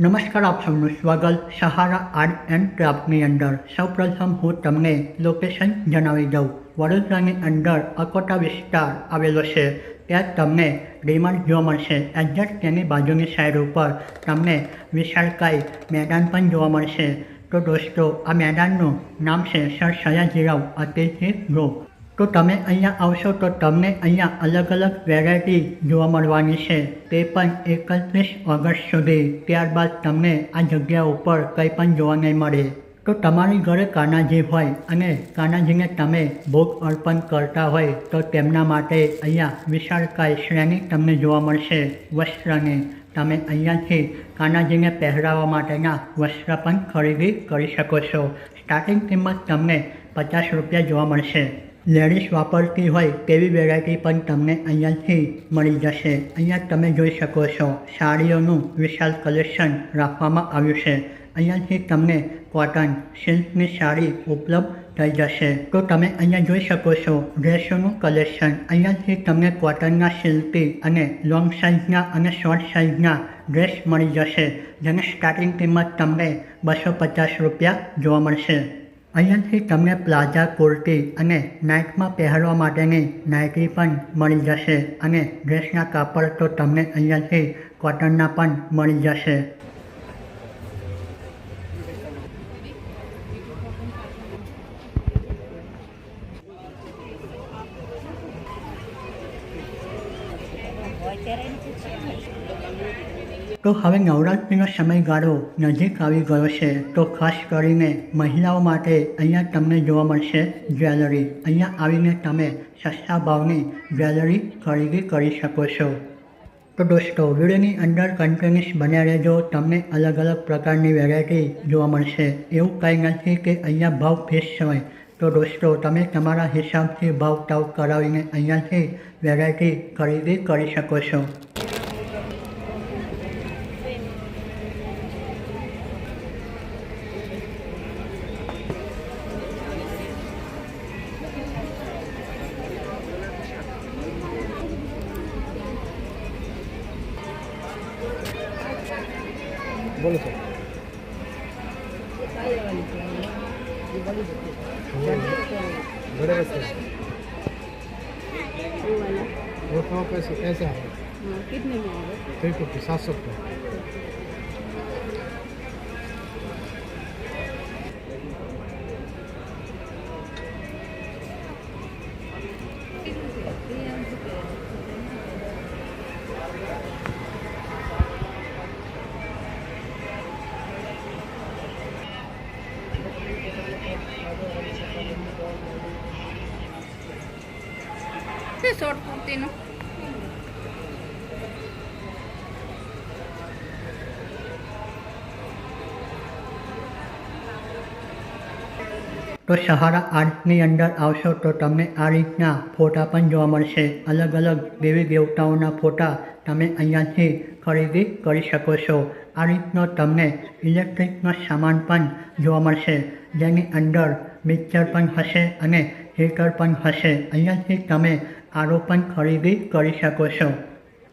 નમસ્કાર, આપ સૌનું સ્વાગત. સહારા આર્ટ એન્ડ ક્રાફ્ટની અંદર સૌપ્રથમ હું તમને લોકેશન જણાવી દઉં. વડોદરાની અંદર અકોટા વિસ્તાર આવેલો છે. ત્યાં તમને ડીમાર્ટ જોવા મળશે. એક્ઝેક્ટ તેની બાજુની સાઈડ ઉપર તમને વિશાળકાય મેદાન પણ જોવા મળશે. તો દોસ્તો, આ મેદાનનું નામ છે સર સયાજીરાવ અતિથિ ગૃહ. તો તમે અહીંયા આવશો તો તમને અહીંયા અલગ અલગ વેરાયટી જોવા મળવાની છે. તે પણ એકત્રીસ ઓગસ્ટ સુધી. ત્યારબાદ તમને આ જગ્યા ઉપર કંઈ પણ જોવા નહીં મળે. તો તમારી ઘરે કાનાજી હોય અને કાનાજીને તમે ભોગ અર્પણ કરતા હોય તો તેમના માટે અહીંયા વિશાળકાય શ્રેણી તમને જોવા મળશે. વસ્ત્રની તમે અહીંયાથી કાનાજીને પહેરાવવા માટેના વસ્ત્ર પણ ખરીદી કરી શકો છો. સ્ટાર્ટિંગ કિંમત તમને પચાસ રૂપિયા જોવા મળશે. લેડીઝ વાપરતી હોય તેવી વેરાયટી પણ તમને અહીંયાથી મળી જશે. અહીંયા તમે જોઈ શકો છો સાડીઓનું વિશાળ કલેક્શન રાખવામાં આવ્યું છે. અહીંયાથી તમને કોટન સિલ્કની સાડી ઉપલબ્ધ થઈ જશે. તો તમે અહીંયા જોઈ શકો છો ડ્રેસોનું કલેક્શન અહીંયાથી તમને કોટનના સિલ્કી અને લોંગ સાઇઝના અને શોર્ટ સાઇઝના ડ્રેસ મળી જશે. જેની સ્ટાર્ટિંગ કિંમત તમને બસો પચાસ રૂપિયા જોવા મળશે. અહીંયાથી તમને પ્લાઝા, કુર્તી અને નાઇટમાં પહેરવા માટેની નાઇટી પણ મળી જશે અને ડ્રેસના કાપડ તો તમને અહીંયાથી કોટનના પણ મળી જશે. તો હવે નવરાત્રિનો સમયગાળો નજીક આવી ગયો છે, તો ખાસ કરીને મહિલાઓ માટે અહીંયા તમને જોવા મળશે જ્વેલરી. અહીંયા આવીને તમે સસ્તા ભાવની જ્વેલરી ખરીદી કરી શકો છો. તો દોસ્તો, વિડીયોની અંદર કન્ટિન્યુસ બન્યા રહેજો, તમને અલગ અલગ પ્રકારની વેરાયટી જોવા મળશે. એવું કંઈ નથી કે અહીંયા ભાવ ફિક્સ હોય તો દોસ્તો, તમે તમારા હિસાબથી ભાવ તાવ કરાવીને અહીંયાથી વેરાયટી ખરીદી કરી શકો છો. બોલો સર बड़े बच्चे वो वाला वो पाँव कैसे ऐसा है हाँ, कितने में आएगा थ्री फिफ्टी सात सौ रुपये શોર્ટ કુર્તીનું. તો સહારા આર્ટની અંદર આવશો તો તમને આ રીતના ફોટા પણ જોવા મળશે. અલગ અલગ દેવી દેવતાઓના ફોટા તમે અહીંયાથી ખરીદી કરી શકો છો. આ રીતનો તમને ઇલેક્ટ્રિકનો સામાન પણ જોવા મળશે. જેની અંદર મિક્સર પણ હશે અને હીટર પણ હશે. અહીંયાથી તમે આરો પણ ખરીદી કરી શકો છો.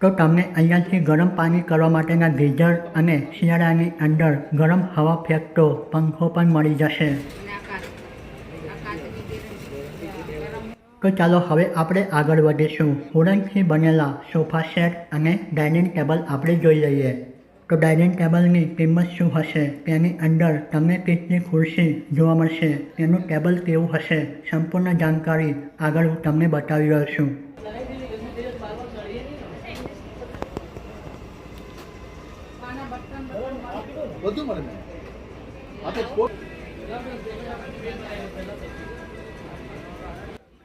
તો તમને અહીંયાથી ગરમ પાણી કરવા માટેના ગીઝર અને શિયાળાની અંદર ગરમ હવા ફેંકતો પંખો પણ મળી જશે. તો ચાલો હવે આપણે આગળ વધીશું. વુડનથી બનેલા સોફા સેટ અને ડાઇનિંગ ટેબલ આપણે જોઈ લઈએ. તો ડાઇનિંગ ટેબલની કિંમત શું હશે? તેની અંદર તમને કેટલી ખુરશી જોવા મળશે? તેનું ટેબલ કેવું હશે? સંપૂર્ણ જાણકારી આગળ હું તમને બતાવી રહ્યો છું. બધું મળે.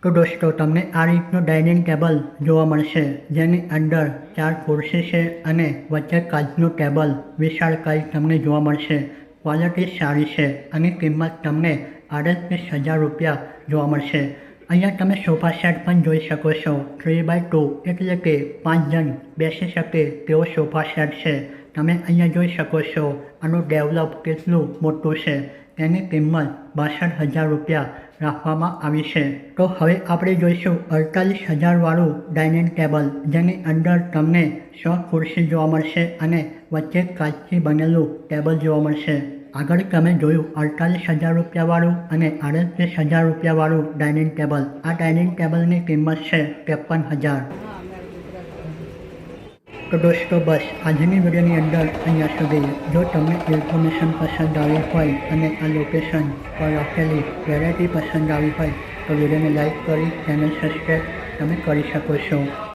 તો દોસ્તો, તમને આ રીતનું ડાઇનિંગ ટેબલ જોવા મળશે, જેની અંદર ચાર ખુરશી છે અને વચ્ચે કાચનું ટેબલ વિશાળ કાચ તમને જોવા મળશે ક્વોલિટી સારી છે અને કિંમત તમને આડત્રીસ હજાર રૂપિયા જોવા મળશે. અહીંયા તમે સોફા સેટ પણ જોઈ શકો છો. થ્રી બાય ટુ એટલે કે પાંચ જણ બેસી શકે તેવો સોફા સેટ છે. તમે અહીંયા જોઈ શકો છો, આનું ડેવલપ કેટલું મોટું છે, તેની કિંમત બાસઠ હજાર રૂપિયા રાખવામાં આવી છે. તો હવે આપણે જોઈશું અડતાલીસ હજારવાળું ડાઇનિંગ ટેબલ જેની અંદર તમને સો ખુરશી જોવા મળશે અને વચ્ચે કાચથી બનેલું ટેબલ જોવા મળશે. આગળ તમે જોયું અડતાલીસ હજાર રૂપિયાવાળું અને આડત્રીસ હજાર રૂપિયાવાળું ડાઇનિંગ ટેબલ આ ડાઇનિંગ ટેબલની કિંમત છે ત્રેપન હજાર. તો દોસ્તો બસ આજની વિડીયોની અંદર અહીંયા સુધી. જો તમને ઇન્ફોર્મેશન પસંદ આવી હોય અને આ લોકેશન પર રાખેલી વેરાયટી પસંદ આવી હોય, તો વિડીયોને લાઈક કરી, ચેનલ સબસ્ક્રાઈબ તમે કરી શકો છો.